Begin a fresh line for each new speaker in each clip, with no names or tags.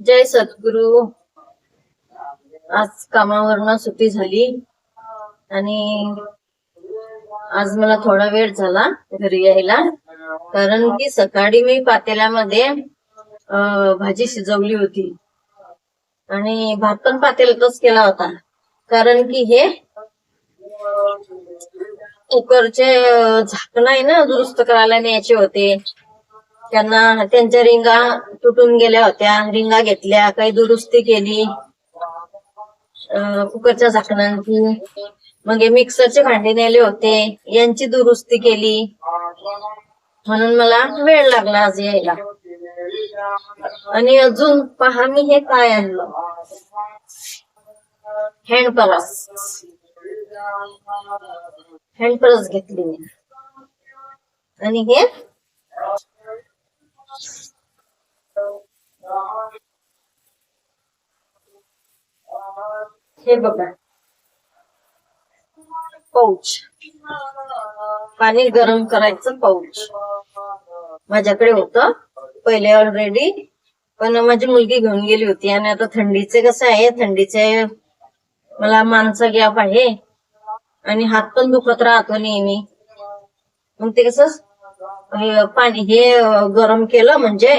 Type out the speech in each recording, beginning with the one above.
जय सद्गुरु. आज कामावरनं सुट्टी झाली. आणि आज मला थोडा वेळ झाला घरी यायला. कारण की सकाळी मी पातेल्यामध्ये भाजी शिजवली होती. आणि भात पण पातेल्यातच केला होता. कारण की हे कुकरचे झाकण आहे ना दुरुस्त करायला न्यायचे होते. त्यांना त्यांच्या रिंगा तुटून गेल्या होत्या. रिंगा घेतल्या काही दुरुस्ती केली. अं, कुकरच्या झाकणांची. मग मिक्सरचे भांडे नेले होते. यांची दुरुस्ती केली. म्हणून मला वेळ लागला आज यायला. आणि अजून पहा मी हे काय आणलं. हँड परस हँड घेतली मी. आणि हे हे बघा. पाऊच पाणी गरम करायचं पाऊच माझ्याकडे होतं. पहिले ऑलरेडी पण माझी मुलगी घेऊन गेली होती आणि आता थंडीचे कसं आहे? थंडीचे मला माणसं गॅप आहे. आणि हात पण दुखत राहतो नेहमी. मग ते कसं? पाणी हे गरम केलं म्हणजे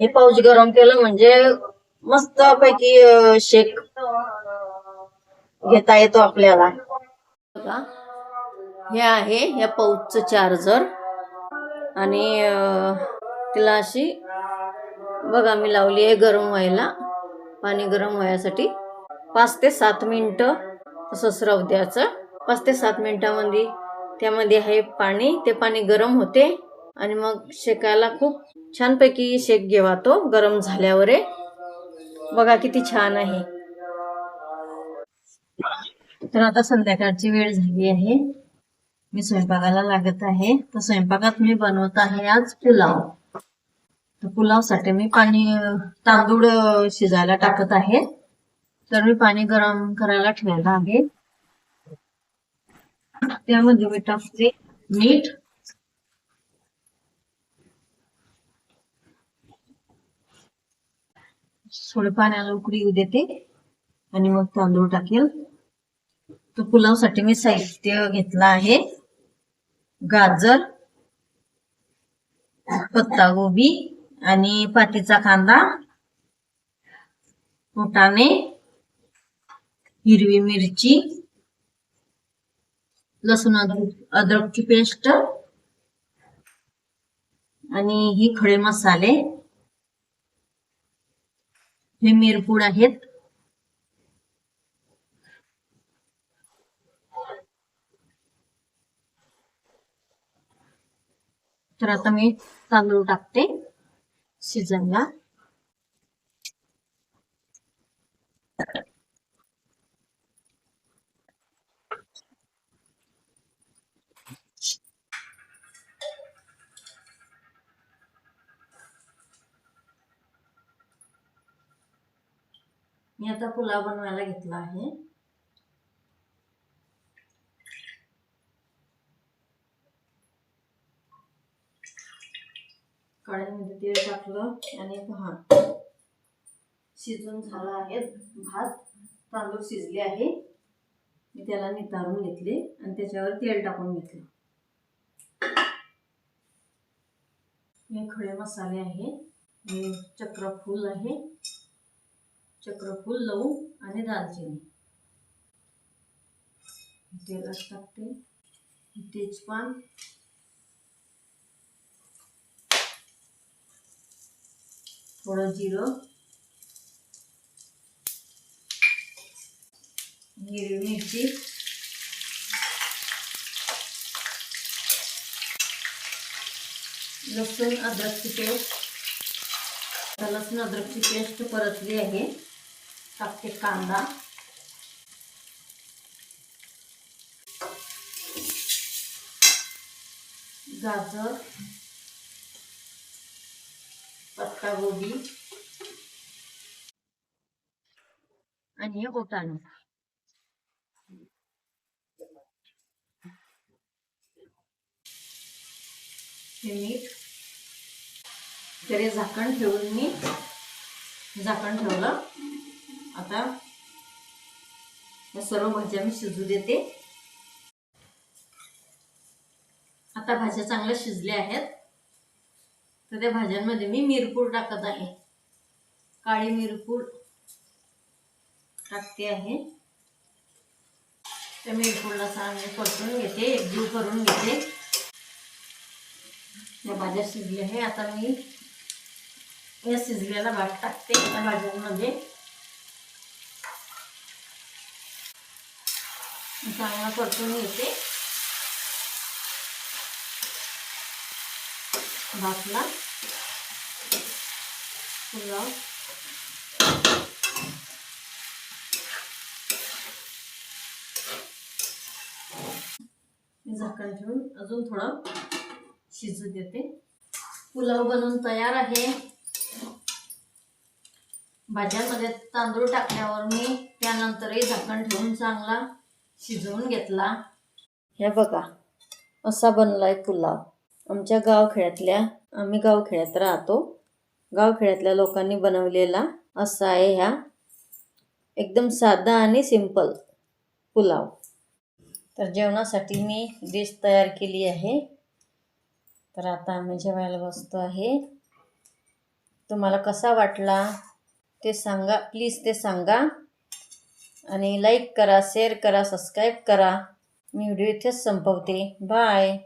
हे पाऊच गरम केलं म्हणजे मस्त पैकी शेक घेता येतो आपल्याला. हे आहे या पाऊचचं चार्जर. आणि तिला अशी बघा मी लावली आहे गरम व्हायला. पाणी गरम व्हायसाठी पाच ते सात मिनटं तसंच राहू द्यायचं. पाच ते सात मिनिटामध्ये त्यामध्ये आहे पाणी ते पाणी गरम होते. आणि मग शेकायला खूप छानपैकी शेक घेवा तो गरम झाल्यावर. आहे. बघा किती छान आहे. तर आता संध्याकाळची वेळ झाली आहे. मी स्वयंपाकाला लागत आहे. तर स्वयंपाकात मी बनवत आहे आज पुलाव. तर पुलावसाठी मी पाणी तांदूळ शिजायला टाकत आहे. तर मी पाणी गरम करायला ठेवलं आहे. त्यामध्ये मी टाकते मीठ. थोडं पाण्याला उकडी येऊ देते. आणि मग तांदूळ टाकेल. तर पुलावसाठी मी साहित्य घेतलं आहे. गाजर पत्ता गोबी आणि पातीचा कांदा फुटाणे हिरवी मिरची लसूण अद्रक अद्रकची पेस्ट आणि ही खडे मसाले. हे मिरपूड आहेत. तर आता मी तांदूळ टाकते शिजनला मी आता पुलाव बनवायला घेतला आहे. कढईमध्ये तेल टाकलं आणि पहा शिजून झाला आहे भात. तांदूळ शिजले आहे. मी त्याला नितारून घेतले आणि त्याच्यावर तेल टाकून घेतलं. हे खडे मसाले आहे. चक्रफूल आहे. चक्रफूल लवंग आणि दालचिनी. तेलात टाकते तेजपान. थोडं जिरं. हिरवी मिरची. लसूण अद्रकची पेस्ट. लसूण अद्रकची पेस्ट परतली आहे. टाकते कांदा गाजर पत्तागोबी आणि हे हे मीठ तरी झाकण ठेवून मी झाकण ठेवलं आता या सर्व भाज्या मी शिजू देते. आता भाज्या चांगल्या शिजल्या आहेत. तर त्या भाज्यांमध्ये मी मिरपूड टाकत आहे. काळी मिरपूड टाकते आहे. त्या मिरपूडला चांगले परतून घेते एकजीव करून घेते. या भाज्या शिजल्या आहे आता मी या शिजलेला भात टाकते. त्या भाज्यांमध्ये चांगला परतून घेते. भातला. पुलाव. झाकण ठेवून अजून थोडं शिजू देते. पुलाव बनवून तयार आहे. भाज्यामध्ये तांदूळ टाकल्यावर मी त्यानंतरही झाकण ठेवून चांगला शिजवून घेतला. हे बघा असा बनलाय पुलाव. आमच्या गावखेड्यातल्या आम्ही गावखेड्यात राहतो. गावखेड्यातल्या लोकांनी बनवलेला असा आहे ह्या. एकदम साधा आणि सिंपल पुलाव. तर जेवणासाठी मी डिश तयार केली आहे. तर आता आम्ही जेवायला बसतो आहे. तुम्हाला कसा वाटला ते सांगा प्लीज ते सांगा. आणि लाईक करा शेअर करा सबस्क्राईब करा. मी व्हिडिओ इथेच संपवते. बाय